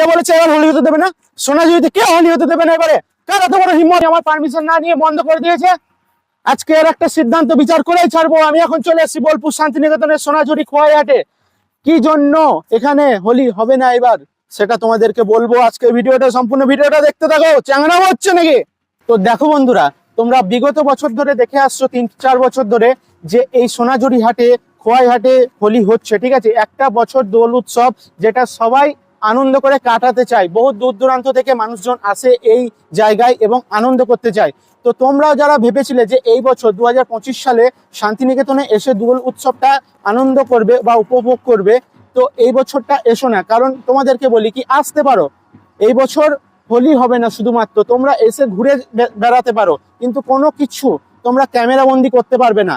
কে বলেছে এবার হোলি হতে দেবে না? সোনাঝুরিতে কে হোলি হতে দেবে না এবারে? কার এত বড় হিম্মত? আমার পারমিশন না নিয়ে বন্ধ করে দিয়েছে। আজকে এর একটা সিদ্ধান্ত বিচার করেই ছাড়বো। আমি এখন চলে এসেছি বোলপুর শান্তিনিকেতনের সোনাঝুরি খোয়াইহাটে। কি জন্য এখানে হোলি হবে না এবার? সেটা তোমাদেরকে বলব আজকে ভিডিওটা, সম্পূর্ণ ভিডিওটা দেখতে থাকো। চ্যাংরা হচ্ছে নাকি? তো দেখো বন্ধুরা, তোমরা বিগত বছর ধরে দেখে আসছো, তিন, চার বছর ধরে যে এই সোনাঝুরি হাটে খোয়াই হাটে হোলি হচ্ছে, ঠিক আছে? একটা বছর দোল উৎসব যেটা সবাই আনন্দ করে কাটাতে চাই। বহু দূর দূরান্ত থেকে মানুষজন আসে এই জায়গায় এবং আনন্দ করতে চায়। তো তোমরাও যারা ভেবেছিলে যে এই বছর দু হাজার পঁচিশ সালে শান্তিনিকেতনে এসে দোল উৎসবটা আনন্দ করবে বা উপভোগ করবে, তো এই বছরটা এসো না। কারণ তোমাদেরকে বলি কি, আসতে পারো। এই বছর হোলি হবে না শুধুমাত্র, তোমরা এসে ঘুরে বেড়াতে পারো। কিন্তু কোনো কিছু তোমরা ক্যামেরাবন্দি করতে পারবে না।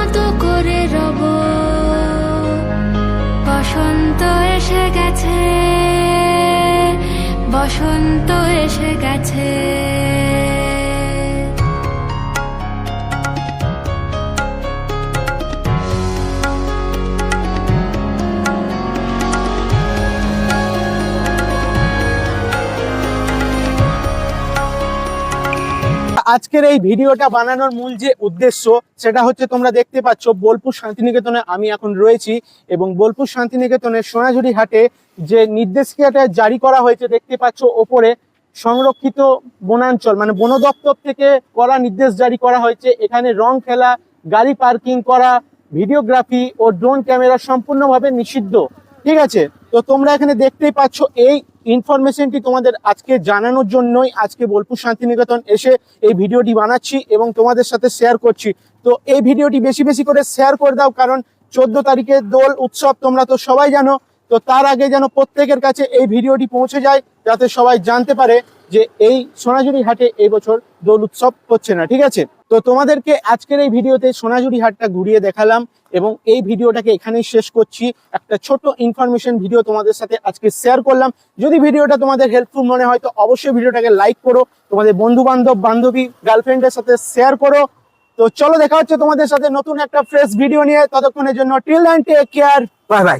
বসন্ত এসে গেছে। আজকের এই ভিডিওটা বানানোর মূল যে উদ্দেশ্য, সেটা হচ্ছে তোমরা দেখতে পাচ্ছ বোলপুর শান্তিনিকেতনে আমি এখন রয়েছি এবং বোলপুর শান্তিনিকেতনের সোনাঝুরি হাটে যে নির্দেশিকাটা জারি করা হয়েছে দেখতে পাচ্ছ ওপরে, সংরক্ষিত বনাঞ্চল মানে বন দপ্তর থেকে করা নির্দেশ জারি করা হয়েছে। এখানে রং খেলা, গাড়ি পার্কিং করা, ভিডিওগ্রাফি ও ড্রোন ক্যামেরা সম্পূর্ণভাবে নিষিদ্ধ। ঠিক আছে? তো তোমরা এখানে দেখতেই পাচ্ছ, এই ইনফরমেশনটি তোমাদের আজকে জানানোর জন্যই আজকে বোলপুর শান্তিনিকেতন এসে এই ভিডিওটি বানাচ্ছি এবং তোমাদের সাথে শেয়ার করছি। তো এই ভিডিওটি বেশি বেশি করে শেয়ার করে দাও, কারণ চোদ্দ তারিখে দোল উৎসব, তোমরা তো সবাই জানো। তো তার আগে যেন প্রত্যেকের কাছে এই ভিডিওটি পৌঁছে যায়, যাতে সবাই জানতে পারে যে এই সোনাঝুরি হাটে এই বছর দোল উৎসব হচ্ছে না, ঠিক আছে? তো তোমাদেরকে আজকের এই ভিডিওতে সোনাঝুরি হাটটা ঘুরিয়ে দেখালাম এবং এই ভিডিওটাকে এখানেই শেষ করছি। একটা ছোট ইনফরমেশন ভিডিও তোমাদের সাথে আজকে শেয়ার করলাম। যদি ভিডিওটা তোমাদের হেল্পফুল মনে হয়, তো অবশ্যই ভিডিওটাকে লাইক করো, তোমাদের বন্ধু বান্ধব বান্ধবী গার্লফ্রেন্ডের সাথে শেয়ার করো। তো চলো দেখা হচ্ছে তোমাদের সাথে নতুন একটা ফ্রেশ ভিডিও নিয়ে। ততক্ষণের জন্য till and take care bye bye